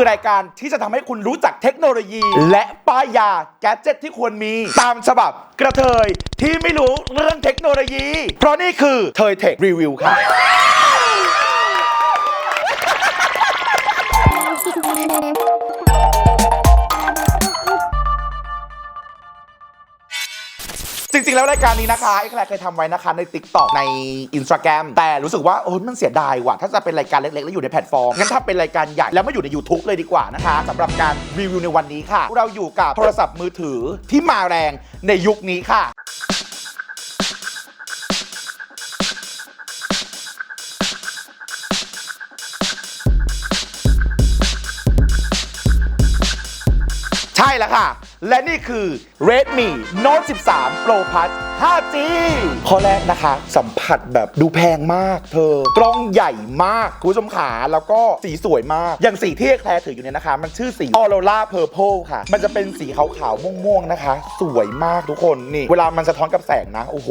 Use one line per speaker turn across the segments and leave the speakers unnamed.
คือรายการที่จะทำให้คุณรู้จักเทคโนโลยี และป้ายยาแกดเจิตที่ควรมี ตามฉบับกระเทยที่ไม่รู้เรื่องเทคโนโลยี เพราะนี่คือเทยเทครีวิวครับ จริงๆ แล้วรายการนี้นะคะไอ้แคลร์เคยทำไว้นะคะใน t ิ k t o k ใน Instagram แต่รู้สึกว่าโอ้ยมันเสียดายว่ะ ถ้าจะเป็นรายการเล็กๆ แล้วอยู่ในแพลตฟอร์ม งั้นถ้าเป็นรายการใหญ่ แล้วมาอยู่ใน YouTube เลยดีกว่านะคะสำหรับการรีวิวในวันนี้ค่ะ เราอยู่กับโทรศัพท์มือถือที่มาแรงในยุคนี้ค่ะ ใช่แล้วค่ะ และนี่คือ Redmi Note 13 Pro Plus 5G ข้อแรกนะคะ สัมผัสแบบดูแพงมากเธอกล้องใหญ่มากคุณผู้ชมขาแล้วก็สีสวยมาก อย่างสีที่แคลร์ถืออยู่เนี่ยนะคะ มันชื่อสี Aurora Purple ค่ะ มันจะเป็นสีขาวๆม่วงๆนะคะ สวยมากทุกคนนี่ เวลามันสะท้อนกับแสงนะ โอ้โห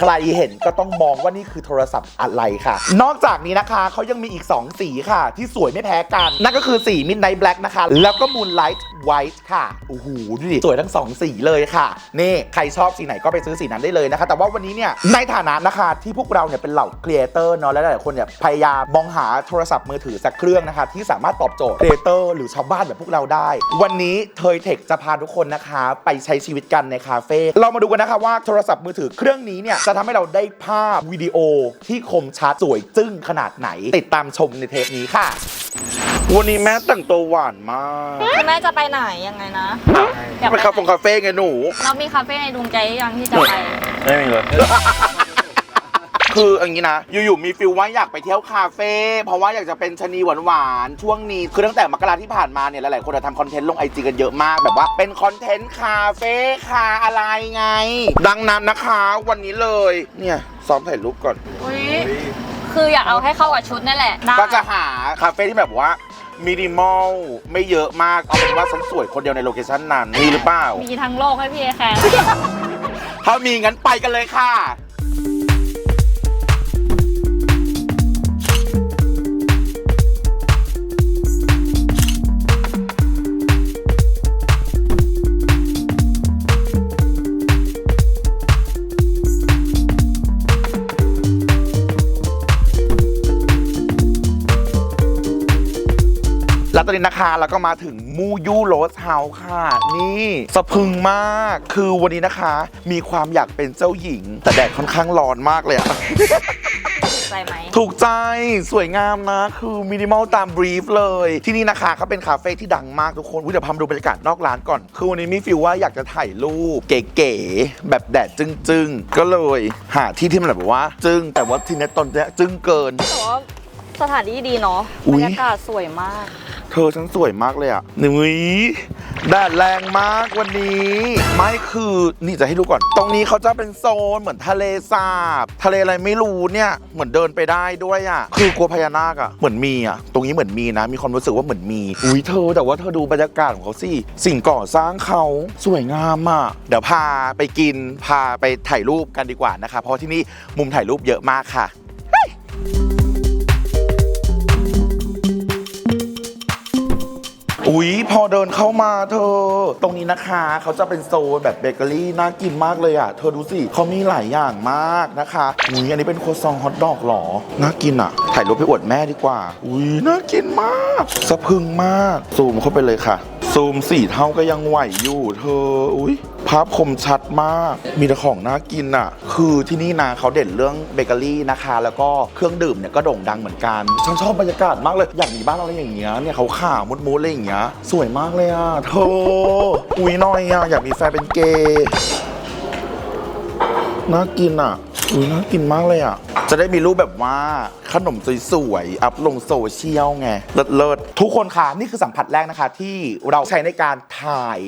ใครเห็นก็ต้องมองว่านี่คือโทรศัพท์อะไรค่ะ นอกจากนี้นะคะเขายังมีอีก 2 สีค่ะ ที่สวยไม่แพ้กัน นั่นก็คือสี Midnight Black นะคะ แล้วก็ Moonlight White ค่ะโอ้โหดดิสวยทั้งสองสีเลยค่ะนี่ใครชอบสีไหนก็ไปซื้อสีนั้นได้เลยนะคะ แต่ว่าวันนี้เนี่ยในฐานะนะคะที่พวกเราเนี่ยเป็นเหล่าครีเอเตอร์เนาะและหลายๆคนเนี่ยพยายามมองหาโทรศัพท์มือถือสักเครื่องนะคะ ที่สามารถตอบโจทย์ครีเอเตอร์หรือชาวบ้านแบบพวกเราได้ วันนี้เทยเทคจะพาทุกคนนะคะ ไปใช้ชีวิตกันในคาเฟ่เรามาดูกันนะคะว่าโทรศัพท์มือถือเครื่องนี้เนี่ยจะทำให้เราได้ภาพวิดีโอที่คมชัดสวยจึ้งขนาดไหน ติดตามชมในเทปนี้ค่ะวันนี้แม่แต่งตัวหวานมาก
คุณแม่จะไปไหนยังไงนะอยาก
ไป
ไป
คาเฟ่คาเฟ่ไงหนู
เรามีคาเฟ่ในดวงใจหรือยังที่จะไป
ไม่มีเลย
คืออย่างนี้นะ อยู่ๆมีฟิลว่าอยากไปเที่ยวคาเฟ่เพราะว่าอยากจะเป็นชะนีหวานๆช่วงนี้ คือตั้งแต่มกราที่ผ่านมาเนี่ยหลายๆคนอะทำคอนเทนต์ลงไอจีกันเยอะมากแบบว่าเป็นคอนเทนต์คาเฟ่คาอะไรไง ดังนั้นนะคะวันนี้เลย เนี่ยซ้อมถ่ายรูปก่อน
อุ้ยคืออยากเอาให้เข้ากับชุดนั่นแหละได้
ก็จะหาคาเฟ่ที่แบบว่า มินิมอลไม่เยอะมาก เอาเป็นว่าฉันสวยคนเดียวในโลเคชั่นนั้นมีหรือเปล่า
มีทั้งโลกให้พี่เอแคร์
ถ้ามีงั้นไปกันเลยค่ะ แล้วตอนนี้นะคะเราก็มาถึงมูยูโรสเฮาส์ค่ะ นี่สะพรึงมากคือวันนี้นะคะ มีความอยากเป็นเจ้าหญิง แต่แดดค่อนข้างร้อนมากเลยอะ
ใจไหม
ถูกใจสวยงามนะ คือมินิมอลตามบรีฟเลย ที่นี่นะคะเขาเป็นคาเฟ่ที่ดังมากทุกคนอุ๊ยเดี๋ยวพามาดูบรรยากาศนอกร้านก่อน คือวันนี้มีฟิลว่าอยากจะถ่ายรูปเก๋ๆแบบแดดจึ้งๆ ก็เลยหาที่ที่มันแบบว่า จึ้งแต่ว่าทีนี้ตอนเนี้ยจึ้งเกิน
แต่ว่า สถานที่ดีเนาะ
อุ๊
บร
ย
รยากาศสวยมาก
เธอฉันสวยมากเลยอะนุ้ยแดดแรงมากวันนี้ ไม่คือนี่จะให้ดูก่อน ตรงนี้เขาจะเป็นโซนเหมือนทะเลสาบ ทะเลอะไรไม่รู้เนี่ย เหมือนเดินไปได้ด้วยอะ คือกลัวพญานาคอะ เหมือนมีอะ ตรงนี้เหมือนมีนะ มีความรู้สึกว่าเหมือนมี อุ้ยเธอ แต่ว่าเธอดูบรรยากาศของเขาสิ สิ่งก่อสร้างเขาสวยงามอะ เดี๋ยวพาไปกิน พาไปถ่ายรูปกันดีกว่านะคะ เพราะที่นี่มุมถ่ายรูปเยอะมากค่ะ อุ๊ย พอเดินเข้ามาเธอ ตรงนี้นะคะ เขาจะเป็นโซนแบบเบเกอรี่น่ากินมากเลยอะ เธอดูสิเขามีหลายอย่างมากนะคะอุ๊ยอันนี้เป็นโครัวซองฮอทดอกหรอ น่ากินอะ ถ่ายรูปไปอวดแม่ดีกว่า อุ๊ย น่ากินมาก สะพึงมาก ซูมเข้าไปเลยค่ะ ซูมสี่เท่าก็ยังไหวอยู่ เธอ อุ้ยภาพคมชัดมาก มีแต่ของน่ากินอะ คือที่นี่นะเขาเด่นเรื่องเบเกอรี่นะคะ แล้วก็เครื่องดื่มเนี่ยก็โด่งดังเหมือนกัน ฉันชอบบรรยากาศมากเลย อยากมีบ้านเราอะไรอย่างเงี้ย เนี่ยเขาข่าวมุดมุดอะไรอย่างเงี้ย สวยมากเลยอะ เธอ อุ้ยน้อยอะ อยากมีแฟนเป็นเกย์ น่ากินอะอุ้ยน่ากินมากเลยอะ จะได้มีรูปแบบว่าขนมสวยๆ อัพลงโซเชียลไง เลิศๆ ทุกคนค่ะ นี่คือสัมผัสแรกนะคะ ที่เราใช้ในการถ่าย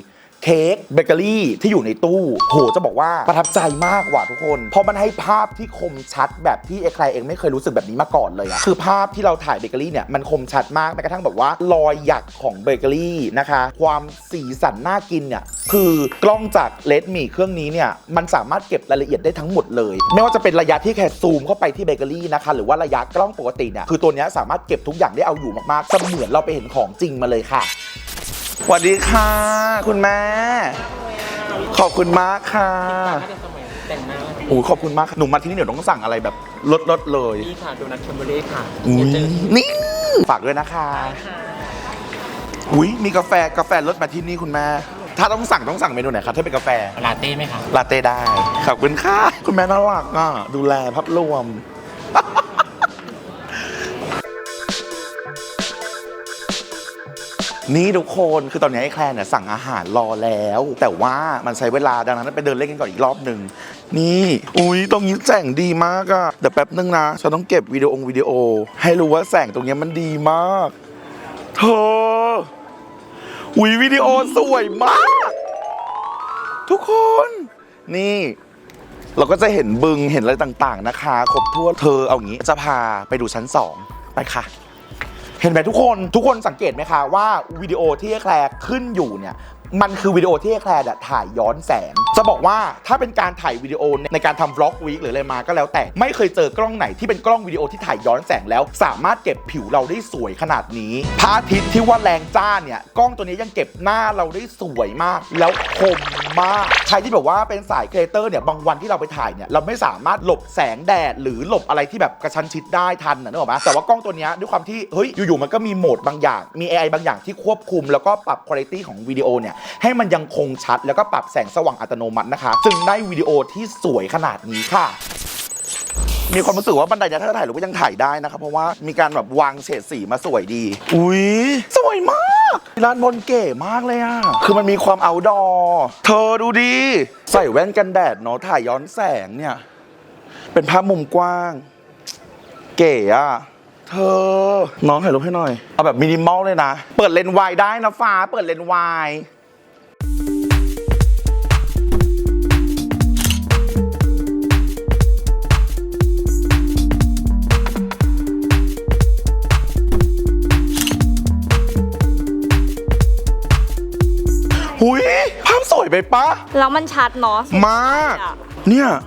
เค้กเบเกอรี่ที่อยู่ในตู้โหจะบอกว่าประทับใจมากว่ะทุกคน เพราะมันให้ภาพที่คมชัดแบบที่เอใครเองไม่เคยรู้สึกแบบนี้มาก่อนเลยอะคือภาพที่เราถ่ายเบเกอรี่เนี่ยมันคมชัดมากแม้กระทั่งแบบว่ารอยหยักของเบเกอรี่นะคะ ความสีสันน่ากินเนี่ยคือกล้องจากเลดมี่เครื่องนี้เนี่ยมันสามารถเก็บรายละเอียดได้ทั้งหมดเลย ไม่ว่าจะเป็นระยะที่แค่ซูมเข้าไปที่เบเกอรี่นะคะหรือว่าระยะกล้องปกติเนี่ยคือตัวนี้สามารถเก็บทุกอย่างได้เอาอยู่มากๆเสมือนเราไปเห็นของจริงมาเลยค่ะ สวัสดีค่ะ คุณแม่ ขอบคุณมากค่ะโอ้ยขอบคุณมากค่ะหนูมาที่นี่เดี๋ยวต้องสั่งอะไรแบบลดๆเลย
นี่ค่ะโดนัทแคมเบอรี่ค่ะ
อุ้ย
เจอ
นี่ฝากด้วยนะคะอุ้ยมีกาแฟกาแฟลดมาที่นี่คุณแม่ ถ้าต้องสั่งต้องสั่งเมนูไหนครับถ้าเป็นกาแฟ
ลาเต้ไหมคะ
ลาเต้ได้ ขอบคุณค่ะ คุณแม่น่ารักอะ ดูแลภาพรวม นี่ทุกคนคือตอนนี้ไอ้แคลร์เนี่ยสั่งอาหารรอแล้ว แต่ว่ามันใช้เวลาดังนั้นไปเดินเล่นกันก่อนอีกรอบหนึ่งนี่อุ้ยตรงนี้แสงดีมากอะเดี๋ยวแป๊บนึงนะฉันต้องเก็บวิดีโอวิดีโอ ให้รู้ว่าแสงตรงนี้มันดีมากเธออุ้ยวิดีโอสวยมาก ทุกคน นี่ เราก็จะเห็นบึงเห็นอะไรต่างๆนะคะ ครบทั่วเธอเอางี้จะพาไปดูชั้น2ไปค่ะ เห็นไหมทุกคนทุกคนสังเกตไหมคะว่าวิดีโอที่แคลร์ขึ้นอยู่เนี่ย มันคือวิดีโอที่แคลร์อะถ่ายย้อนแสง จะบอกว่าถ้าเป็นการถ่ายวิดีโอในการทำบล็อกวีคหรืออะไรมาก็แล้วแต่ ไม่เคยเจอกล้องไหนที่เป็นกล้องวิดีโอที่ถ่ายย้อนแสงแล้ว สามารถเก็บผิวเราได้สวยขนาดนี้พระอาทิตย์ที่ว่าแรงจ้าเนี่ยกล้องตัวนี้ยังเก็บหน้าเราได้สวยมาก แล้วคมมากใครที่แบบว่าเป็นสายครีเอเตอร์เนี่ยบางวันที่เราไปถ่ายเนี่ยเราไม่สามารถหลบแสงแดดหรือหลบอะไรที่แบบกระชั้นชิดได้ทันนะนึกออกไหมแต่ว่ากล้องตัวนี้ด้วยความที่เฮ้ยอยู่ๆมันก็มีโหมดบางอย่างมี AI บางอย่างที่ควบคุมแล้วก็ปรับคุณภาพของวิดีโอเนี่ยให้มันยังคงชัดแล้วก็ปรับแสงสว่างอัตโนมัตินะคะ จึงได้วิดีโอที่สวยขนาดนี้ค่ะมีความรู้สึกว่าบันไดเนี่ยถ้าถ่ายรูปก็ยังถ่ายได้นะครับ เพราะว่ามีการแบบวางเฉดสีมาสวยดี อุ้ยสวยมากร้านบนเก๋มากเลยอะคือมันมีความเอาดอเธอดูดี ใส่แว่นกันแดดเนาะถ่ายย้อนแสงเนี่ย เป็นภาพมุมกว้าง เก๋อะเธอ น้องถ่ายรูปให้หน่อย เอาแบบมินิมอลเลยนะ เปิดเลนส์วายได้นะฟ้า เปิดเลนส์วาย หุยภาพสวยไปปะ
แล้วมันชัดเนาะ
มาก เนี่ย
แล้ว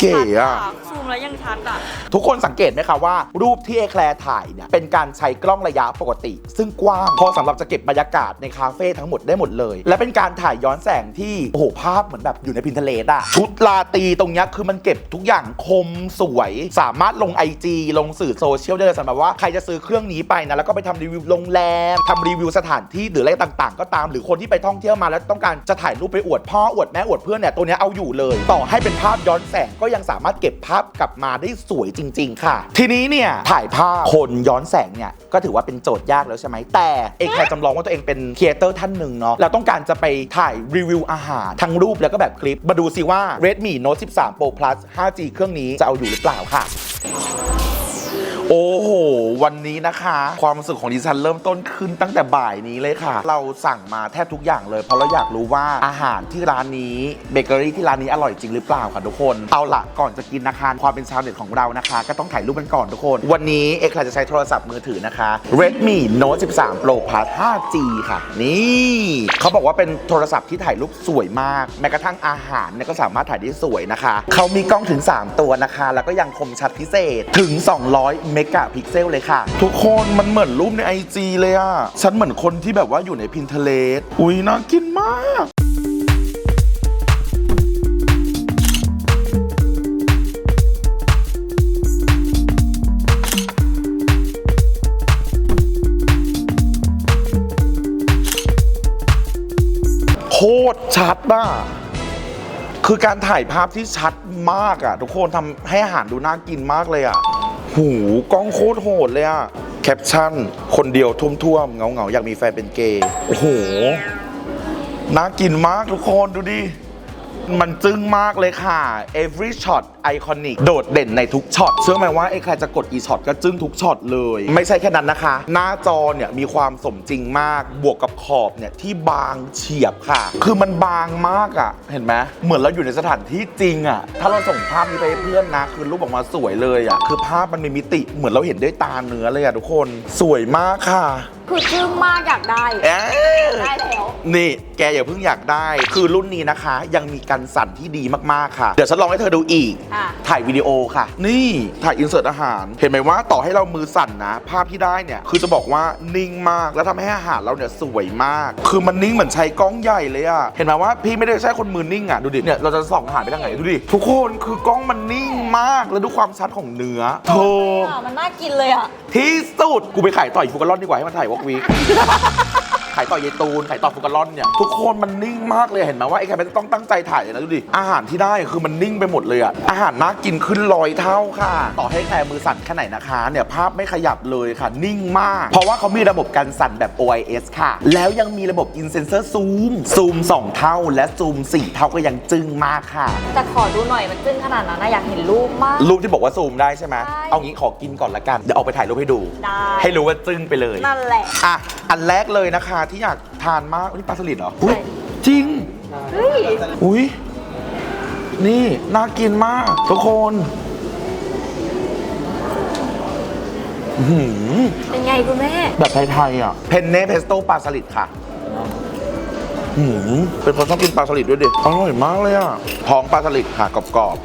เก๋
ชัด
อะ
ซูมแล้วยังชัดอะ
ทุกคนสังเกตไหมคะว่า รูปที่เอแคลร์ถ่ายเนี่ยเป็นการใช้กล้องระยะปกติ ซึ่งกว้างพอสำหรับจะเก็บบรรยากาศในคาเฟ่ทั้งหมดได้หมดเลย และเป็นการถ่ายย้อนแสงที่โอ้โหภาพเหมือนแบบอยู่ในพินเทเลสอะชุดลาตรีตรงเนี้ยคือมันเก็บทุกอย่างคมสวย สามารถลง IG ลงสื่อโซเชียลได้เลยสำหรับว่าใครจะซื้อเครื่องนี้ไปนะแล้วก็ไปทำรีวิวโรงแรมทำรีวิวสถานที่หรืออะไรต่างๆ ก็ตามหรือคนที่ไปท่องเที่ยวมาแล้วต้องการจะถ่ายรูปไปอวดพ่ออวดแม่อวดเพื่อนเนี่ยตัวเนี้ยเอาอยู่เลย ต่อให้เป็นภาพย้อนแสงก็ยังสามารถเก็บภาพกลับมาได้สวยจริง ๆ ค่ะ ทีนี้เนี่ยถ่ายภาพคนย้อนแสงเนี่ยก็ถือว่าเป็นโจทย์ยากแล้วใช่ไหมแต่เอกแค่จำลองว่าตัวเองเป็นครีเอเตอร์ท่านหนึ่งเนาะเราต้องการจะไปถ่ายรีวิวอาหารทั้งรูปแล้วก็แบบคลิป มาดูซิว่า Redmi Note 13 Pro Plus 5G เครื่องนี้จะเอาอยู่หรือเปล่าค่ะโอ้โห วันนี้นะคะ ความรู้สึกของดิฉันเริ่มต้นขึ้นตั้งแต่บ่ายนี้เลยค่ะ เราสั่งมาแทบทุกอย่างเลย เพราะเราอยากรู้ว่าอาหารที่ร้านนี้เบเกอรี่ที่ร้านนี้อร่อยจริงหรือเปล่าค่ะทุกคน เอาละก่อนจะกินนะคะความเป็นชาวเน็ตของเรานะคะ ก็ต้องถ่ายรูปกันก่อนทุกคน วันนี้เอกลาจะใช้โทรศัพท์มือถือนะคะ Redmi Note 13 Pro Plus 5G ค่ะ นี่เขาบอกว่าเป็นโทรศัพท์ที่ถ่ายรูปสวยมาก แม้กระทั่งอาหารเนี่ยก็สามารถถ่ายได้สวยนะคะเขามีกล้องถึง 3 ตัวนะคะ แล้วก็ยังคมชัดพิเศษถึง 200เมกะพิกเซลเลยค่ะ ทุกคนมันเหมือนรูปใน IG เลยอะฉันเหมือนคนที่แบบว่าอยู่ใน Pinterest อุ้ยน่ากินมากโคตรชัดน่ะคือการถ่ายภาพที่ชัดมากอะทุกคนทำให้อาหารดูน่ากินมากเลยอะ หูกล้องโคตรโหดเลยอะแคปชั่น คนเดียวทุ่วมๆเงาๆ อยากมีแฟนเป็นเกย์ โอ้โห น่ากินมากทุกคนดูดิ มันจึ้งมากเลยค่ะ every shot iconic โดดเด่นในทุกช็อตเชื่อไหมว่าไอ้ใครจะกด e shot ก็จึ้งทุกช็อตเลย ไม่ใช่แค่นั้นนะคะ หน้าจอเนี่ยมีความสมจริงมากบวกกับขอบเนี่ยที่บางเฉียบค่ะ คือมันบางมากอะ่ะ เห็นไหมเหมือนเราอยู่ในสถานที่จริงอะ่ะ ถ้าเราส่งภาพนี้ไปให้เพื่อนนะคือรูปออกมาสวยเลยอะ่ะคือภาพมันมีมิติเหมือนเราเห็นด้วยตาเนื้อเลยอะ่ะทุกคน สวยมากค่ะ
คือจึ้งมากอยากได้
เอ๊ะ
ได้แล้ว
นี่ แกอย่าเพิ่งอยากได้ คือรุ่นนี้นะคะ ยังมีการสั่นที่ดีมากๆค่ะ เดี๋ยวฉันลองให้เธอดูอีก
อะ
ถ่ายวิดีโอค่ะ นี่ถ่ายอินเสิร์ตอาหาร เห็นไหมว่าต่อให้เรามือสั่นนะ ภาพที่ได้เนี่ย คือจะบอกว่านิ่งมากแล้วทำให้อาหารเราเนี่ยสวยมาก คือมันนิ่งเหมือนใช้กล้องใหญ่เลยอะเห็นไหมว่าพี่ไม่ได้ใช้คนมือนิ่งอะดูดิเนี่ยเราจะส่องอาหารไปทางไหนดูดิทุกคนคือกล้องมันนิ่งมากแล้วดูความชัดของเนื้อเธอ
อะมันน่ากินเลยอะ
ที่สุด กูไปขายต่อยฟูกาลอนดีกว่าให้มันถ่ายวอกวีขายต่อยายตูนขายต่อฟูกาลอนเนี่ยทุกคนมันนิ่งมากเลยเห็นไหมว่าไอ้แคมันต้องตั้งใจถ่ายเลยนะดูดิอาหารที่ได้คือมันนิ่งไปหมดเลยอะอาหารน่ากินขึ้นร้อยเท่าค่ะ ต่อให้แคร์มือสั่นแค่ไหนนะคะเนี่ยภาพไม่ขยับเลยค่ะ นิ่งมาก เพราะว่าเขามีระบบการสั่นแบบ OIS ค่ะ แล้วยังมีระบบ In Sensor Zoom ซูม2 เท่าและซูม 4 เท่าก็ยังจึ้งมากค่ะ
แต่ขอดูหน่อยมันจึ้งขนาดนั้นนะอยากเห็นรูปมาก
รูปที่บอกว่าซูมได้ใช่ไหม
ใช่
เอางี้ขอกินก่อนละกันเดี๋ยวออกไปถ่ายรูปให้ดู
ได้
ให้รู้ว่าจึ้งไปเลย
นั่นแหละ
อะ อันแรกเลยนะคะที่อยากทานมากนี่ปลาสลิดเหรอ
ใช่
อุ๊ยจริง
เฮ้ย
อุ้ยนี่น่ากินมาก ทุกคนอื้อหือ
เป็นไงคุณแม่
แบบไทยๆอะ เพนเน่เพสโต้ปลาสลิดค่ะอื้อหือเป็นคนชอบกินปลาสลิดด้วยดิ อร่อยมากเลยอะท้องปลาสลิดค่ะกรอบ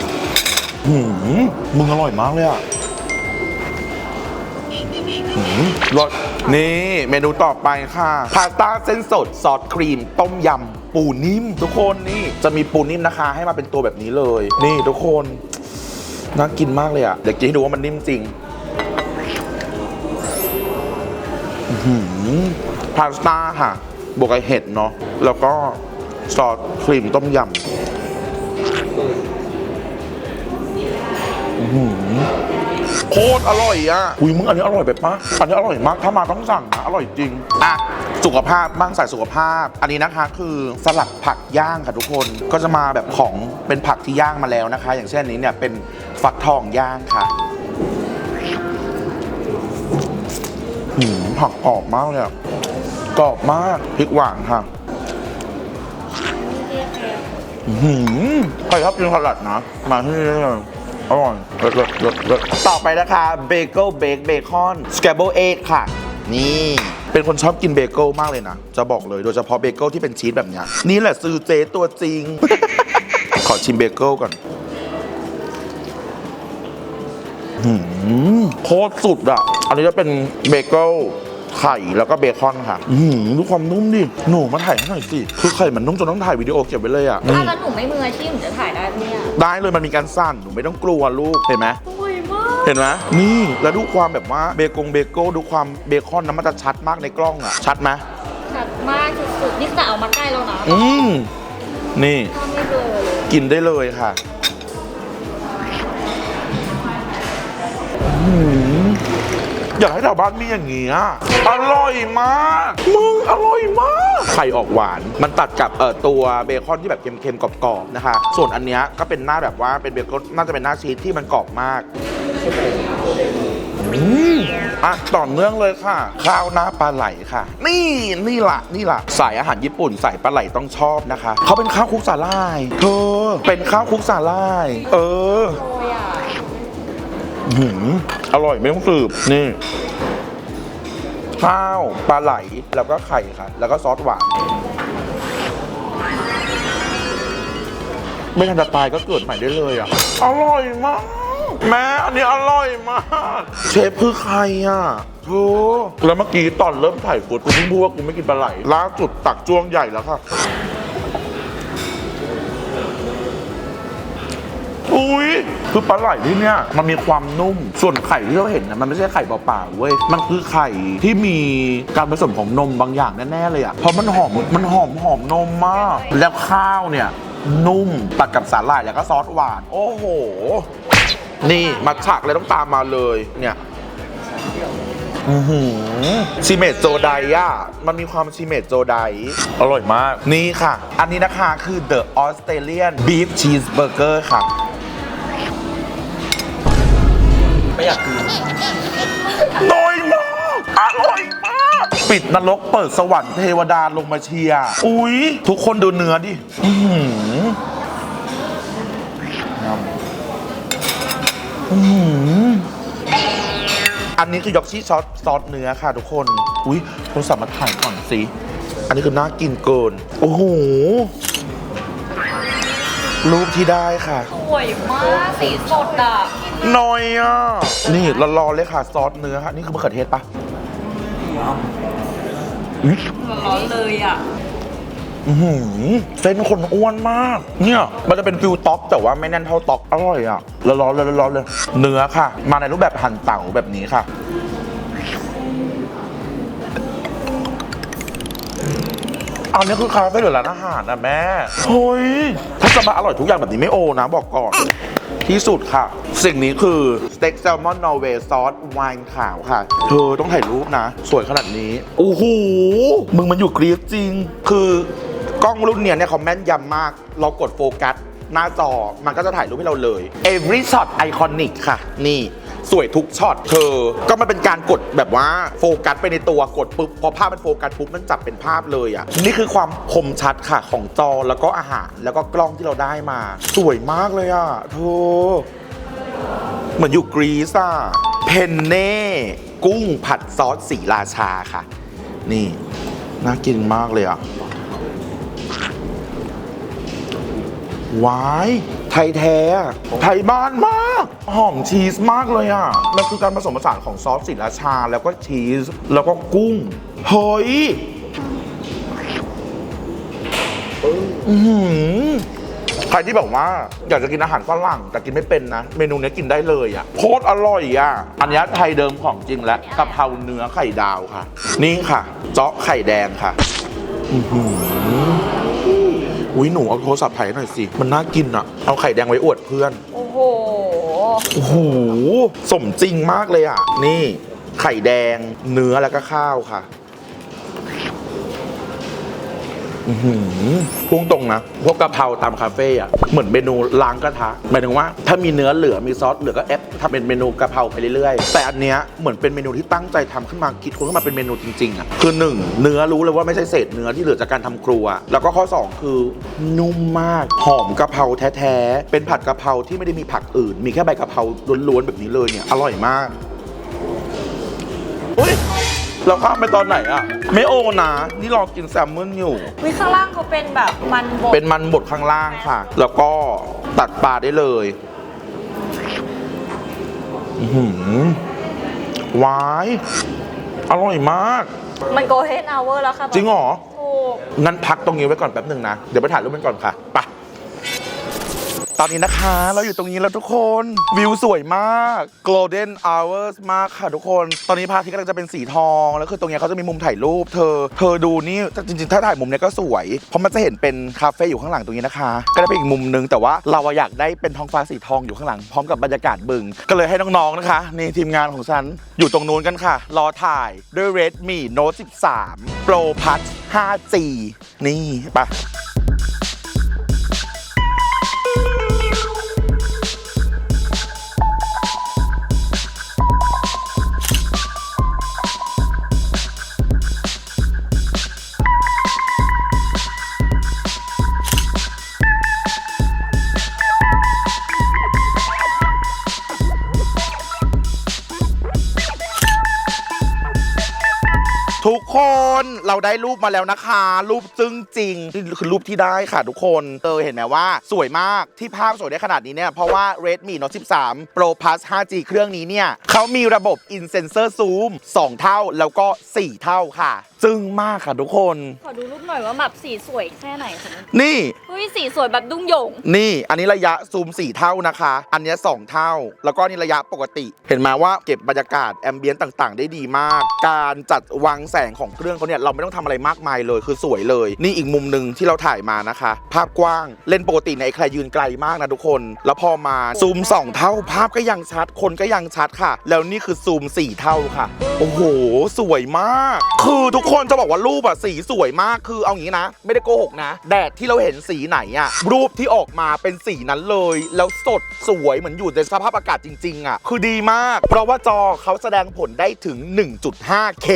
ๆอื้อหือมึงอร่อยมากเลยอะ รสนี่เมนูต่อไปค่ะพาสต้าเส้นสดซอสครีม ต้มยำ ปูนิ่ม ทุกคนนี่จะมีปูนิ่มนะคะ ให้มาเป็นตัวแบบนี้เลย นี่ทุกคนน่ากินมากเลยอะเดี๋ยวกินให้ดูว่ามันนิ่มจริงหือพาสต้าค่ะ บวกกับเห็ดเนาะแล้วก็ซอสครีมต้มยำ โคตรอร่อยอะอุ้ยมึงอันนี้อร่อยไปปะอันนี้อร่อยมากถ้ามาต้องสั่งนะอร่อยจริงอะสุขภาพบ้างใส่สุขภาพ อันนี้นะคะคือสลัดผักย่างค่ะทุกคนก็จะมาแบบของเป็นผักที่ย่างมาแล้วนะคะ อย่างเช่นอันนี้เนี่ยเป็นฟักทองย่างค่ะหืมผักกรอบมากเลยอะกรอบมากพริกหวานค่ะอื้อหือใครชอบกินสลัดนะ มาที่นี่ได้เลย อร่อยเลิศเลิศเลิศเลิศต่อไปนะคะเบเกิลเบคเบคอนสแครเบิลเอ็กค่ะ นี่ เป็นคนชอบกินเบเกิลมากเลยนะ จะบอกเลยโดยเฉพาะเบเกิลที่เป็นชีสแบบเนี้ยนี่แหละซื้อเจตัวจริง ขอชิมเบเกิลก่อนหืมโคตรสุดอะอันนี้จะเป็นเบเกิล ไข่แล้วก็เบคอนค่ะ อืมดูความนุ่มดิ หนูมาถ่ายให้หน่อยสิ คือไข่มันนุ่มจนต้องถ่ายวิดีโอเก็บไว้เลยอะ
ถ้าแล้วหนูไม่มืออาชีพหนูจะถ่ายได้ไหมเนี่ย
ได้เลยมันมีการสั่นหนูไม่ต้องกลัวลูก เห็นไหม
สวยมาก
เห็นไหมนี่ แล้วดูความแบบว่าเบกงเบโก้ดูความเบคอนนะมันจะชัดมากในกล้องอะ ชัดไหม
ชัดมากสุดๆนี่จะเอามาใกล้แล้วนะ
อืมนี่
ถ้าไม่เบลอเลย
กินได้เลยค่ะอืม อยากให้แถวบ้านมีอย่างเงี้ยอร่อยมาก มึงอร่อยมาก ไข่ออกหวาน มันตัดกับเอ่อตัวเบคอนที่แบบเค็มๆกรอบๆนะคะ ส่วนอันเนี้ยก็เป็นหน้าแบบว่าเป็นเบคอนน่าจะเป็นหน้าชีสที่มันกรอบมากอืมอะต่อเนื่องเลยค่ะ ข้าวหน้าปลาไหลค่ะ นี่นี่ละนี่ละสายอาหารญี่ปุ่นสายปลาไหลต้องชอบนะคะเขาเป็นข้าวคลุกสาล่ายเธอเป็นข้าวคลุกสาล่าย เออ
อ้ยอะ
อื้อหืออร่อยไม่ต้องสืบนี่ข้าวปลาไหลแล้วก็ไข่ค่ะ แล้วก็ซอสหวานไม่ทันจะตายก็เกิดใหม่ได้เลยอะ อร่อยมาก แม่อันนี้อร่อยมาก เชฟคือใครอะโธ่แล้วเมื่อกี้ตอนเริ่มถ่ายฟูดกูเพิ่งพูดว่ากูไม่กินปลาไหลล่าสุดตักจ้วงใหญ่แล้วค่ะ อุ้ยคือปลาไหลที่เนี่ยมันมีความนุ่ม ส่วนไข่ที่เราเห็นนะมันไม่ใช่ไข่เปล่าๆเว้ย มันคือไข่ที่มีการผสมของนมบางอย่างแน่ๆเลยอะเพราะมันหอม มันหอมหอมนมมาก แล้วข้าวเนี่ยนุ่มตัดกับสาหร่ายแล้วก็ซอสหวาน โอ้โห นี่มาฉากเลยต้องตามมาเลยเนี่ยอือหือชิเมจโจไดอะ มันมีความชิเมจโจไดอร่อยมาก นี่ค่ะ อันนี้นะคะคือ The Australian Beef Cheeseburger ค่ะ
ไม่อยากกิน
น้อยมากอร่อยมาก ปิดนรกเปิดสวรรค์เทวดาลงมาเชียร์อุ๊ย ทุกคนดูเนื้อดิอื้อหืออื้อหืออันนี้คือยอกชี่ซอสซอสเนื้อค่ะทุกคน อุ๊ยโทรศัพท์มาถ่ายก่อนสิ อันนี้คือน่ากินเกิน โอ้โห รูปที่ได้ค่ะ
สวยมาก สีสดอะ
น้อยอะ นี่ร้อนๆเลยค่ะ ซอสเนื้อค่ะนี่คือมะเขือเทศปะอุ๊ย
ร้อนเลยอะ
อื้อหือเส้นคนอ้วนมาก เนี่ย มันจะเป็นฟิวต็อกแต่ว่าไม่แน่นเท่าต็อกอร่อยอะร้อนๆเลยร้อนๆเลยเนื้อค่ะ มาในรูปแบบหั่นเต่าแบบนี้ค่ะ อันนี้คือคาเฟ่หรือร้านอาหารนะแม่เฮ้ยถ้าจะมาอร่อยทุกอย่างแบบนี้ไม่โอนะบอกก่อน ที่สุดค่ะ สิ่งนี้คือสเต็กแซลมอนนอร์เวย์ซอสไวน์ขาวค่ะ เธอต้องถ่ายรูปนะ สวยขนาดนี้ โอ้โห มึงมันอยู่กรีซจริง คือกล้องรุ่นเนี้ยเนี่ยเขาแม่นยำมาก เรากดโฟกัสหน้าจอมันก็จะถ่ายรูปให้เราเลย every shot iconic ค่ะ นี่ สวยทุกช็อตเธอ ก็มันเป็นการกดแบบว่าโฟกัสไปในตัวกดปุ๊บพอภาพมันโฟกัสปุ๊บมันจับเป็นภาพเลยอะนี่คือความคมชัดค่ะของจอแล้วก็อาหารแล้วก็กล้องที่เราได้มา สวยมากเลยอะเธอเหมือนอยู่กรีซอะเพนเน่กุ้งผัดซอสสีราชาค่ะ นี่ น่ากินมากเลยอะวาย ไทยแท้อะไทยบ้านมาก หอมชีสมากเลยอะ มันคือการผสมผสานของซอสสีราชา แล้วก็ชีส แล้วก็กุ้ง เฮ้ยอื้อหือใครที่แบบว่าอยากจะกินอาหารฝรั่งแต่กินไม่เป็นนะ เมนูเนี้ยกินได้เลยอะโคตรอร่อยอะ อันเนี้ยไทยเดิมของจริงและกะเพราเนื้อไข่ดาวค่ะ นี่ค่ะ เจาะไข่แดงค่ะ อือหือ อุ้ยหนูเอาโทรศัพท์ถ่ายหน่อยสิ มันน่ากินอะ เอาไข่แดงไว้อวดเพื่อน
โอ้โห
โอ้โห สมจริงมากเลยอะ นี่ไข่แดงเนื้อแล้วก็ข้าวค่ะ พุ่งตรงนะ พวกกะเพราตามคาเฟ่อะเหมือนเมนูล้างกระทะหมายถึงว่า ถ้ามีเนื้อเหลือมีซอสเหลือก็แอปทำเป็นเมนูกะเพราไปเรื่อยๆ แต่อันเนี้ยเหมือนเป็นเมนูที่ตั้งใจทำขึ้นมาคิดค้นขึ้นมาเป็นเมนูจริงๆอะคือหนึ่งเนื้อรู้เลยว่าไม่ใช่เศษเนื้อที่เหลือจากการทำครัว แล้วก็ข้อสองคือ นุ่มมากหอมกะเพราแท้ๆเป็นผัดกะเพราที่ไม่ได้มีผักอื่น มีแค่ใบกะเพราล้วนๆแบบนี้เลยเนี่ยอร่อยมากอุ้ย เราข้ามไปตอนไหนอะไม่โอนะนี่รอกินแซลมอนอยู่
วิข้างล่างเขาเป็นแบบมันบด
เป็นมันบดข้างล่างค่ะ แล้วก็ตัดปลาได้เลยอื้อหือหวาย อร่อยมาก
มันโกเฮนอเวอร์แล้วค่ะ
จริงเหรอ
ถูก
งั้นพักตรงนี้ไว้ก่อนแป๊บหนึ่งนะ เดี๋ยวไปถ่ายรูปกันก่อนค่ะไป ตอนนี้นะคะ เราอยู่ตรงนี้แล้วทุกคนวิวสวยมาก golden hours มากค่ะทุกคน ตอนนี้พระอาทิตย์กำลังจะเป็นสีทอง แล้วคือตรงนี้เขาจะมีมุมถ่ายรูป เธอ เธอดูนี่จริงๆ ถ้าถ่ายมุมเนี้ยก็สวย เพราะมันจะเห็นเป็นคาเฟ่อยู่ข้างหลังตรงนี้นะคะ ก็ได้เป็นอีกมุมนึงแต่ว่าเราอะอยากได้เป็นท้องฟ้าสีทองอยู่ข้างหลังพร้อมกับบรรยากาศบึง ก็เลยให้น้องๆนะคะนี่ทีมงานของฉันอยู่ตรงนู้นกันค่ะ รอถ่ายด้วย Redmi Note 13 Pro Plus 5G นี่ไป ทุกคนเราได้รูปมาแล้วนะคะ รูปจึ้งจริงนี่คือรูปที่ได้ค่ะทุกคนเออเห็นไหมว่าสวยมากที่ภาพสวยได้ขนาดนี้เนี่ย เพราะว่า Redmi Note 13 Pro Plus 5G เครื่องนี้เนี่ยเขามีระบบ In Sensor Zoom 2 เท่าแล้วก็ 4 เท่าค่ะ จึ้งมากค่ะทุกคน
ขอดูรูปหน่อยว่าแบบสีสวยแค่ไหนคะ
นี่
เฮ้ยสีสวยแบบดุ้งโหยง
นี่อันนี้ระยะซูม 4 เท่านะคะ อันเนี้ย2เท่า แล้วก็อันนี่ระยะปกติ เห็นไหมว่าเก็บบรรยากาศแอมเบียนต์ต่างๆ ได้ดีมาก การจัดวางแสงของเครื่องเขาเนี่ยเราไม่ต้องทำอะไรมากมายเลยคือสวยเลย นี่อีกมุมหนึ่งที่เราถ่ายมานะคะ ภาพกว้างเล่นปกติในยไอ้ใครยืนไกลมากนะทุกคน แล้วพอมาซูมสองเท่า ภาพก็ยังชัดคนก็ยังชัดค่ะ แล้วนี่คือซูมสี่เท่าค่ะ โอ้โห สวยมาก คือทุกคนจะบอกว่ารูปอะสีสวยมากคือเอางี้นะ ไม่ได้โกหกนะ แดดที่เราเห็นสีไหนอะรูปที่ออกมาเป็นสีนั้นเลย แล้วสดสวยเหมือนอยู่ในสภาพอากาศจริงๆอะคือดีมาก เพราะว่าจอเขาแสดงผลได้ถึง 1.5K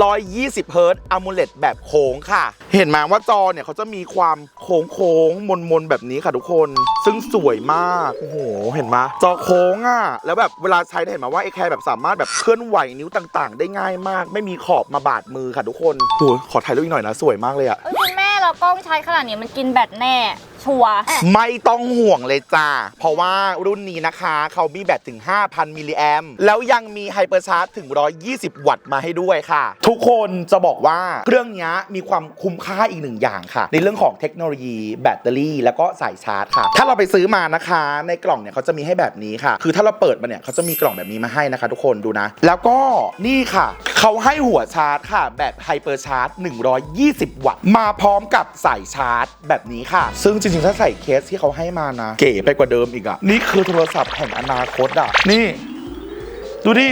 120เฮิร์ตอะมูเลตแบบโค้งค่ะ เห็นไหมว่าจอเนี่ยเขาจะมีความโค้งโค้งมนมนๆแบบนี้ค่ะทุกคน ซึ่งสวยมากโอ้โหเห็นไหมจอโค้งอะแล้วแบบเวลาใช้เห็นไหมว่าไอ้แคร์แบบสามารถแบบเคลื่อนไหวนิ้วต่าง ๆ ได้ง่ายมาก ไม่มีขอบมาบาดมือค่ะทุกคนโอ้ยขอถ่ายรูปอีกหน่อยนะ สวยมากเลยอะ
เอ้ยคุณแม่เรากล้องใช้ขนาดนี้มันกินแบตแน่ ชัวร์
ไม่ต้องห่วงเลยจ้า เพราะว่ารุ่นนี้นะคะ เขามีแบตถึง 5,000 มิลลิแอมป์แล้วยังมีไฮเปอร์ชาร์จถึง 120 วัตต์มาให้ด้วยค่ะ ทุกคนจะบอกว่าเครื่องนี้มีความคุ้มค่าอีกหนึ่งอย่างค่ะ ในเรื่องของเทคโนโลยีแบตเตอรี่ แล้วก็สายชาร์จค่ะ ถ้าเราไปซื้อมานะคะ ในกล่องเนี่ยเขาจะมีให้แบบนี้ค่ะ คือถ้าเราเปิดมาเนี่ยเขาจะมีกล่องแบบนี้มาให้นะคะ ทุกคนดูนะ แล้วก็นี่ค่ะเขาให้หัวชาร์จค่ะ แบบไฮเปอร์ชาร์จ120 วัตต์มาพร้อมกับสายชาร์จแบบนี้ค่ะ ซึ่งจริงๆ ถ้าใส่เคสที่เขาให้มานะ เก๋ไปกว่าเดิมอีกอะนี่คือโทรศัพท์แห่งอนาคตอะนี่ ดูดิ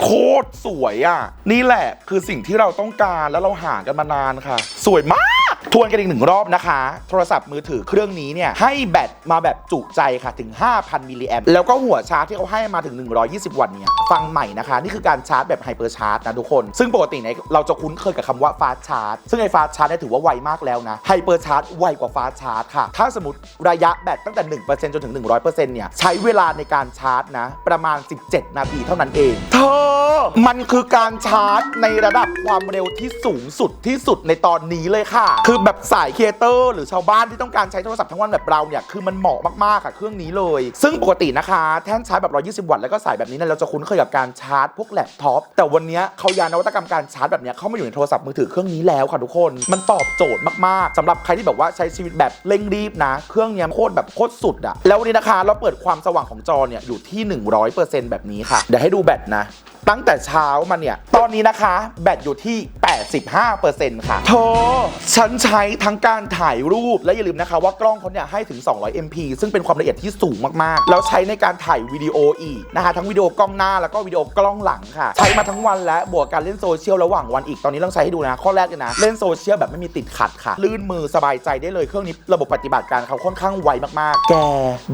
โคตรสวยอะนี่แหละคือสิ่งที่เราต้องการแล้วเราหากันมานานค่ะ สวยมาก ทวนกันอีกหนึ่งรอบนะคะ โทรศัพท์มือถือเครื่องนี้เนี่ย ให้แบตมาแบบจุใจค่ะถึง 5,000 มิลลิแอมป์แล้วก็หัวชาร์จที่เขาให้มาถึง 120 วัตต์เนี่ย ฟังใหม่นะคะ นี่คือการชาร์จแบบไฮเปอร์ชาร์จนะทุกคน ซึ่งปกติเนี่ยเราจะคุ้นเคยกับคำว่าฟาสชาร์จซึ่งไอ้ฟาสชาร์จเนี่ยถือว่าไวมากแล้วนะไฮเปอร์ชาร์จไวกว่าฟาสชาร์จค่ะ ถ้าสมมติระยะแบตตั้งแต่ 1%จนถึง 100%เนี่ยใช้เวลาในการชาร์จนะประมาณ 17 นาทีเท่านั้นเองเธอ มันคือการชาร์จในระดับความเร็วที่สูงสุดที่สุดในตอนนี้เลยค่ะ คือแบบสายเอเตอร์ หรือชาวบ้านที่ต้องการใช้โทรศัพท์ทั้งวันแบบเราเนี่ย คือมันเหมาะมากๆค่ะเครื่องนี้เลย ซึ่งปกตินะคะ แท่นชาร์จแบบ 120 วัตต์แล้วก็สายแบบนี้เนี่ยเราจะคุ้นเคยกับการชาร์จพวกแล็ปท็อป แต่วันนี้เขายานวัตกรรมการชาร์จแบบนี้เข้ามาอยู่ในโทรศัพท์มือถือเครื่องนี้แล้วค่ะทุกคน มันตอบโจทย์มากๆสำหรับใครที่แบบว่าใช้ชีวิตแบบเร่งรีบนะ เครื่องเนี้ยโคตรแบบโคตรสุดอะแล้ววันนี้นะคะ เราเปิดความสว่างของจอเนี่ยอยู่ที่ 100%แบบนี้ค่ะ เดี๋ยวให้ดูแบตนะ ตั้งแต่เช้ามาเนี่ย ตอนนี้นะคะ แบตอยู่ที่ 85%ค่ะเธอฉันใช้ทั้งการถ่ายรูปและอย่าลืมนะคะว่ากล้องเขาเนี่ยให้ถึง 200 MP ซึ่งเป็นความละเอียดที่สูงมากๆ แล้วใช้ในการถ่ายวิดีโออีกนะคะ ทั้งวิดีโอกล้องหน้าแล้วก็วิดีโอกล้องหลังค่ะ ใช้มาทั้งวันและบวกการเล่นโซเชียลระหว่างวันอีกตอนนี้ต้องใช้ให้ดูนะ ข้อแรกเลยนะ เล่นโซเชียลแบบไม่มีติดขัดค่ะ ลื่นมือสบายใจได้เลยเครื่องนี้ระบบปฏิบัติการเขาค่อนข้างไวมากๆ แก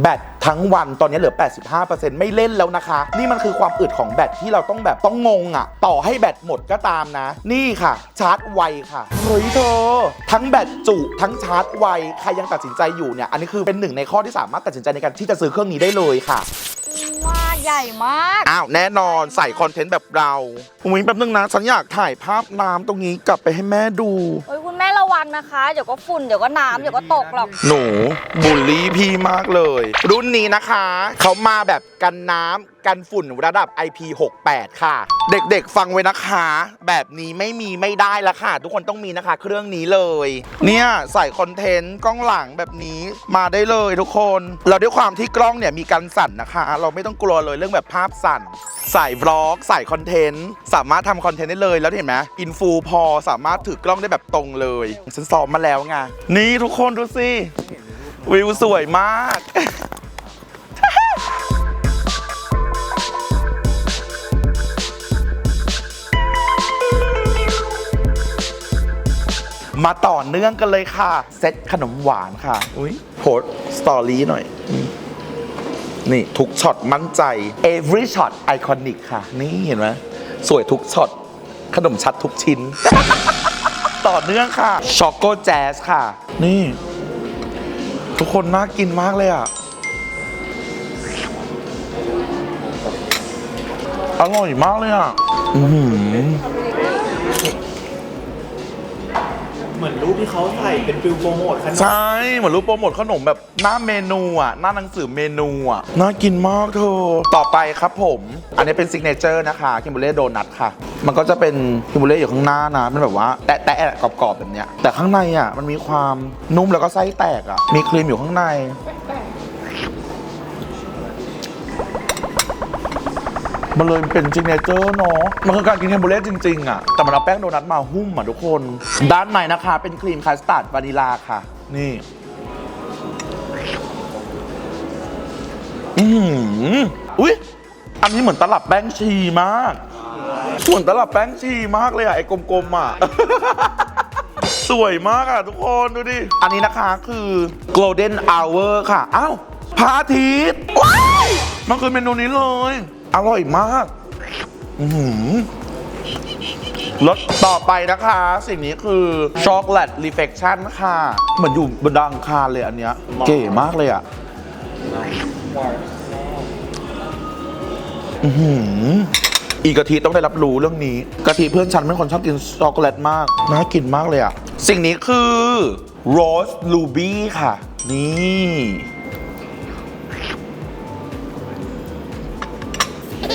แบตทั้งวันตอนนี้เหลือ 85%ไม่เล่นแล้วนะคะ นี่มันคือความอึดของแบตที่เราต้องแบบต้องงงอะ ต่อให้แบตหมดก็ตามนะ นี่ค่ะชาร์จไวค่ะเฮ้ยเธอ ทั้งแบตจุ ทั้งชาร์จไว ใครยังตัดสินใจอยู่เนี่ย อันนี้คือเป็นหนึ่งในข้อที่สามารถตัดสินใจในการที่จะซื้อเครื่องนี้ได้เลยค่ะ
ว่าใหญ่มาก
อ้าว แน่นอนใส่คอนเทนต์แบบเราอุ้ยแป๊บนึงนะ ฉันอยากถ่ายภาพน้ำตรงนี้กลับไปให้แม่ดู
เอ้ยคุณแม่ระวังนะคะ เดี๋ยวก็ฝุ่นเดี๋ยวก็น้ำเดี๋ยวก็ตกหรอก
หนูบูลลี่พี่มากเลย รุ่นนี้นะคะ เขามาแบบกันน้ำกันฝุ่นระดับ IP68 ค่ะ เด็กๆ ฟังไว้นะคะ แบบนี้ไม่มีไม่ได้ละค่ะ ทุกคนต้องมีนะคะ เครื่องนี้เลย เนี่ยใส่คอนเทนต์กล้องหลังแบบนี้มาได้เลยทุกคน เราด้วยความที่กล้องเนี่ยมีการสั่นนะคะ เราไม่ต้องกลัวเลยเรื่องแบบภาพสั่นใส่วล็อกใส่คอนเทนต์สามารถทำคอนเทนต์ได้เลยแล้วเห็นไหมอินฟูพอสามารถถือกล้องได้แบบตรงเลยฉันซ้อมมาแล้วไงนี่ทุกคนดูสิ วิวสวยมากมาต่อเนื่องกันเลยค่ะ เซตขนมหวานค่ะ อุ้ยโพสสตอรี่หน่อยอืมนี่ ทุกช็อตมั่นใจ every shot iconic ค่ะ นี่เห็นไหมสวยทุกช็อต ขนมชัดทุกชิ้น ต่อเนื่องค่ะ ช็อกโกแจสค่ะ นี่ ทุกคนน่ากินมากเลยอะ อร่อยมากเลยอะ อือหือ
เหมือนรูปที่เขาถ่ายเป็นฟิลโปรโมทขนม
ใช่เหมือนรูปโปรโมทขนมแบบหน้าเมนูอะหน้าหนังสือเมนูอะน่ากินมากเธอต่อไปครับผม อันนี้เป็นซิกเนเจอร์นะคะคิมบูเล่โดนัทค่ะ มันก็จะเป็นคิมบูเล่อยู่ข้างหน้านะมันแบบว่าแตะแตะๆกรอบๆแบบเนี้ยแต่ข้างในอะมันมีความนุ่มแล้วก็ไส้แตกอะมีครีมอยู่ข้างใน มันเลยเป็นซิกเนเจอร์เนาะ มันคือการกินเทมปุเล่จริง ๆ อะ แต่มันเอาแป้งโดนัทมาหุ้มอะทุกคน ด้านในนะคะ เป็นครีมคัสตาร์ดวานิลาค่ะ นี่ อือหืออุ๊ย อันนี้เหมือนตลับแป้งชีมากเหมือนตลับแป้งชีมากเลยอะ ไอ้กลมๆอะสวยมากอะทุกคนดูดิ อันนี้นะคะคือ golden hour ค่ะ อ้าวพระอาทิตย์ว้ายมันคือเมนูนี้เลย อร่อยมาก อือหือรสต่อไปนะคะ สิ่งนี้คือช็อกโกแลตรีเฟคชั่นค่ะเหมือนอยู่บนดาวอังคารเลยอันเนี้ย เก๋มากเลยอะ อือหืออีกะทิต้องได้รับรู้เรื่องนี้กะทิเพื่อนฉันเป็นคนชอบกินช็อกโกแลตมาก น่ากินมากเลยอะ สิ่งนี้คือโรสลูบี้ค่ะ นี่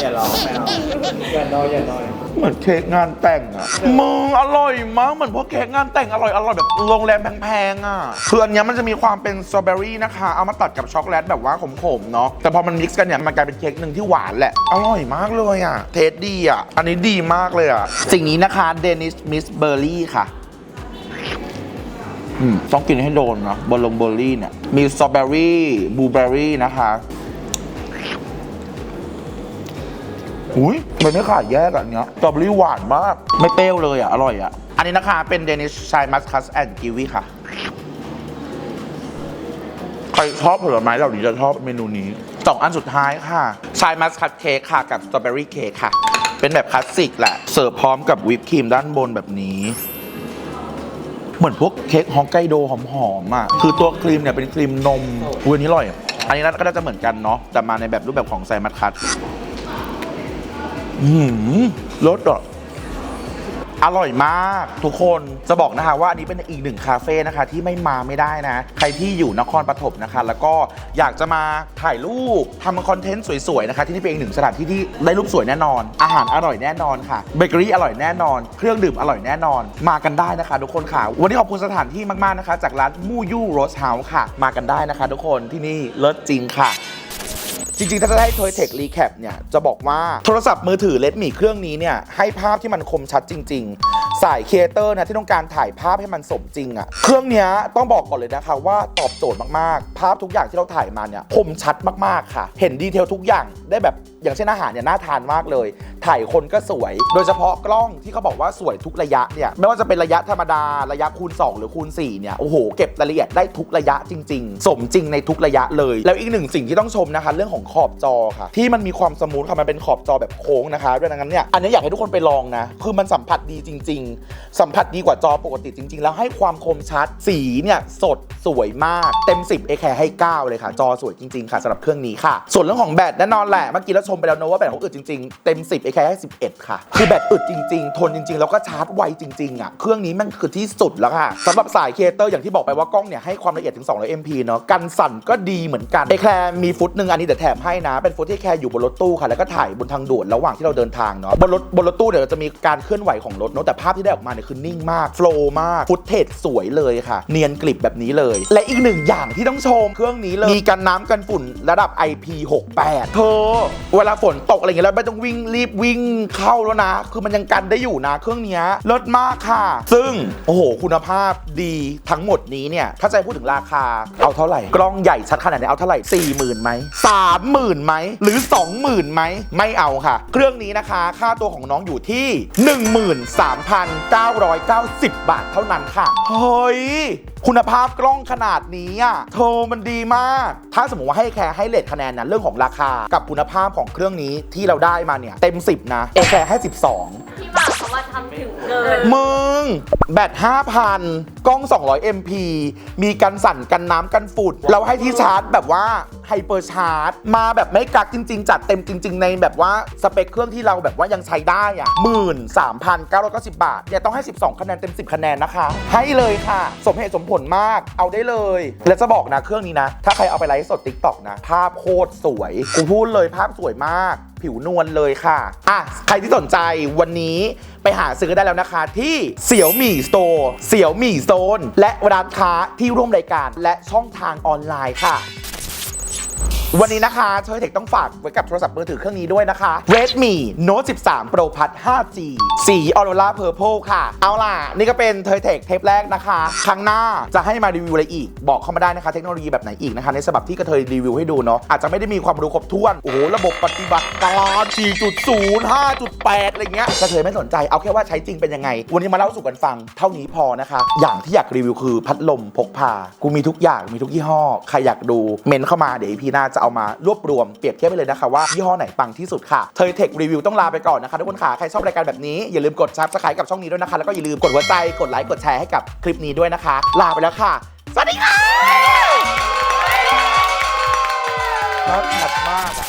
อย่าร้องไม่เอาอย่าน้อยอย่าน้อย
เหมือนเค้กงานแต่งอะมึงอร่อยมากเหมือนพวกเค้กงานแต่งอร่อยอร่อยแบบโรงแรมแพงๆอะคืออันเนี้ยมันจะมีความเป็นสตรอเบอรี่นะคะ เอามาตัดกับช็อกโกแลตแบบว่าขมๆเนาะ แต่พอมันมิกซ์กันเนี่ยมันกลายเป็นเค้กหนึ่งที่หวานแหละ อร่อยมากเลยอะเทสดีอะอันนี้ดีมากเลยอะสิ่งนี้นะคะเดนิสมิสเบอร์รี่ค่ะอืมต้องกินให้โดนนะบอลลงเบอร์รี่เนี่ย มีสตรอเบอรี่บลูเบอร์รี่นะคะ อุ้ยมันไม่ขาดแยกอันเนี้ยสตรอเบอรี่หวานมาก ไม่เปรี้ยวเลยอะ อร่อยอะ อันนี้นะคะเป็นเดนิชชายมัสคัสแอนด์กิวีค่ะ ใครชอบผลไม้เหล่านี้จะชอบเมนูนี้สองอันสุดท้ายค่ะชายมัสคัตเค้กค่ะ กับสตรอเบอรี่เค้กค่ะ เป็นแบบคลาสสิกแหละ เสิร์ฟพร้อมกับวิปครีมด้านบนแบบนี้เหมือนพวกเค้กฮอกไกโดหอมๆอะคือตัวครีมเนี่ยเป็นครีมนมอุ้ยอันนี้อร่อย อันนี้ก็น่าจะเหมือนกันเนาะแต่มาในแบบรูปแบบของไซมัสคัตอืม รสอะอร่อยมากทุกคนจะบอกนะคะว่าอันนี้เป็นอีกหนึ่งคาเฟ่นะคะที่ไม่มาไม่ได้นะ ใครที่อยู่นครปฐมนะคะ แล้วก็อยากจะมาถ่ายรูปทำคอนเทนต์สวยๆนะคะ ที่นี่เป็นอีกหนึ่งสถานที่ที่ได้รูปสวยแน่นอน อาหารอร่อยแน่นอนค่ะเบเกอรี่อร่อยแน่นอน เครื่องดื่มอร่อยแน่นอน มากันได้นะคะ ทุกคนค่ะ วันนี้ขอบคุณสถานที่มากๆนะคะ จากร้านมูยูโรสเฮาส์ค่ะ มากันได้นะคะ ทุกคนที่นี่เลิศจริงค่ะ จริงๆ ถ้าจะให้ Toy Tech Recap เนี่ย จะบอกว่าโทรศัพท์มือถือเลดมีเครื่องนี้เนี่ย ให้ภาพที่มันคมชัดจริง ๆ สายครีเอเตอร์นะที่ต้องการถ่ายภาพให้มันสมจริงอะเครื่องนี้ต้องบอกก่อนเลยนะคะว่าตอบโจทย์มากๆ ภาพทุกอย่างที่เราถ่ายมาเนี่ยคมชัดมากๆค่ะ เห็นดีเทลทุกอย่างได้แบบอย่างเช่นอาหารเนี่ยน่าทานมากเลยถ่ายคนก็สวย โดยเฉพาะกล้องที่เขาบอกว่าสวยทุกระยะเนี่ยไม่ว่าจะเป็นระยะธรรมดาระยะคูณ 2 หรือคูณ4เนี่ยโอ้โหเก็บรายละเอียดได้ทุกระยะจริง ๆ สมจริงในทุกระยะเลย แล้วอีกหนึ่งสิ่งที่ต้องชมนะคะ เรื่องของขอบจอค่ะ ที่มันมีความสมูทค่ะมันเป็นขอบจอแบบโค้งนะคะด้วยนั้นเนี่ยอันนี้อยากให้ทุกคนไปลองนะคือมันสัมผัสดีจริง ๆ สัมผัสดีกว่าจอปกติจริง ๆ แล้วให้ความคมชัดสีเนี่ยสดสวยมากเต็ม 10 a อแคให้ 9 เลยค่ะ จอสวยจริงๆค่ะสำหรับเครื่องนี้ค่ะ ส่วนเรื่องของแบตแน่นอนแหละเมื่อกี้เราชมไปแล้วเนอะว่าแบตของอึดจริงๆเต็ม 10 a อแคให้11ค่ะ คือแบตอึดจริง ๆ ทนจริง ๆ แล้วก็ชาร์จไวจริง ๆ อะ เครื่องนี้มันคือที่สุดแล้วค่ะสำหรับสายเคเตอร์อย่างที่บอกไปว่ากล้องเนี่ยให้ความละเอียดถึง 200 MP เนาะ กันสั่นก็ดีเหมือนกันเอแคร์มีฟุตหนึ่งอันนี้เดี๋ยวแถมให้นะ เป็นฟุตที่แคร์อยู่บนรถตู้ค่ะ แล้วก็ถ่ายบนทางด่วนระหว่างที่เราเดินทางเนาะ บนรถบนรถตู้เดี๋ยวเราจะมีการเคลื่อนไหวของรถเนาะ แต่ภาพที่ได้ออกมาเนี่ยคือนิ่งมาก โฟล์มาก ฟุตเทจสวยเลยค่ะ เนียนกริบแบบนี้เลย และอีกหนึ่งอย่างที่ต้องชมเครื่องนี้เลย มีกันน้ำกันฝุ่นระดับ IP68 เธอเวลาฝนตกอะไรเงี้ยแล้วไม่ต้องวิ่งรีบวิ่งเข้าแล้วนะ คือมันยังกันได้อยู่นะเครื่องนี้เลิศมากค่ะ ซึ่งโอ้โห คุณภาพดีทั้งหมดนี้เนี่ย ถ้าจะให้พูดถึงราคาเอาเท่าไหร่ กล้องใหญ่ชัดขนาดไหนเอาเท่าไหร่4 0,000ไหม30,000ไหมหรือ20,000ไหมไม่เอาค่ะ เครื่องนี้นะคะ ค่าตัวของน้องอยู่ที่ 13,990 บาทเท่านั้นค่ะเฮ้ย คุณภาพกล้องขนาดนี้อะเธอมันดีมาก ถ้าสมมติว่าให้แคร์ให้เลทคะแนนนะเรื่องของราคากับคุณภาพของเครื่องนี้ที่เราได้มาเนี่ย เต็ม 10 นะเอแคร์ให้ 12
พี่บ่าวเขามาทำถึงเกิน
มึง แบต 5,000 กล้อง 200 MP มีกันสั่นกันน้ำกันฝุ่นเราให้ที่ชาร์จแบบว่าไฮเปอร์ชาร์จมาแบบไม่กักจริง ๆ จัดเต็มจริง ๆ ในแบบว่าสเปคเครื่องที่เราแบบว่ายังใช้ได้อะหมื่นสามพันเก้าร้อยเก้าสิบบาทเนี่ยต้องให้ 12 คะแนนเต็ม 10 คะแนนนะคะ ให้เลยค่ะ สมเหตุสมผลมาก เอาได้เลย และจะบอกนะเครื่องนี้นะ ถ้าใครเอาไปไลฟ์สดติ๊กต็อกนะ ภาพโคตรสวย กูพูดเลยภาพสวยมาก ผิวนวลเลยค่ะ อะ ใครที่สนใจวันนี้ไปหาซื้อได้แล้วนะคะ ที่เสี่ยวหมี่สโตร์เสี่ยวหมี่โซน และร้านค้าที่ร่วมรายการและช่องทางออนไลน์ค่ะ วันนี้นะคะเทอร์เทคต้องฝากไว้กับโทรศัพท์มือถือเครื่องนี้ด้วยนะคะ Redmi Note 13 Pro Plus 5G สี Aurora Purple ค่ะ เอาล่ะ นี่ก็เป็นเทอร์เทคเทปแรกนะคะ ครั้งหน้าจะให้มารีวิวอะไรอีก บอกเข้ามาได้นะคะ เทคโนโลยีแบบไหนอีกนะคะ ในฉบับที่กระเทยรีวิวให้ดูเนาะอาจจะไม่ได้มีความรู้ครบถ้วน โอ้โห ระบบปฏิบัติการ 4.0 5.8 อะไรเงี้ยกระเทยไม่สนใจเอาแค่ว่าใช้จริงเป็นยังไง วันนี้มาเล่าสู่กันฟังเท่านี้พอนะคะ อย่างที่อยากรีวิวคือพัดลมพกพากูมีทุกอย่างมีทุกยี่ห้อใครอยากดูเมนเข้ามาเดี๋ยวพีหน้าจะเอามารวบรวมเปรียบเทียบไปเลยนะคะว่ายี่ห้อไหนปังที่สุดค่ะเทยเทครีวิวต้องลาไปก่อนนะคะทุกคนค่ะใครชอบรายการแบบนี้อย่าลืมกดซับสไครต์กับช่องนี้ด้วยนะคะ แล้วก็อย่าลืมกดหัวใจกดไลค์กดแชร์ให้กับคลิปนี้ด้วยนะคะ ลาไปแล้วค่ะสวัสดีค่ะชอบชัดมากอะ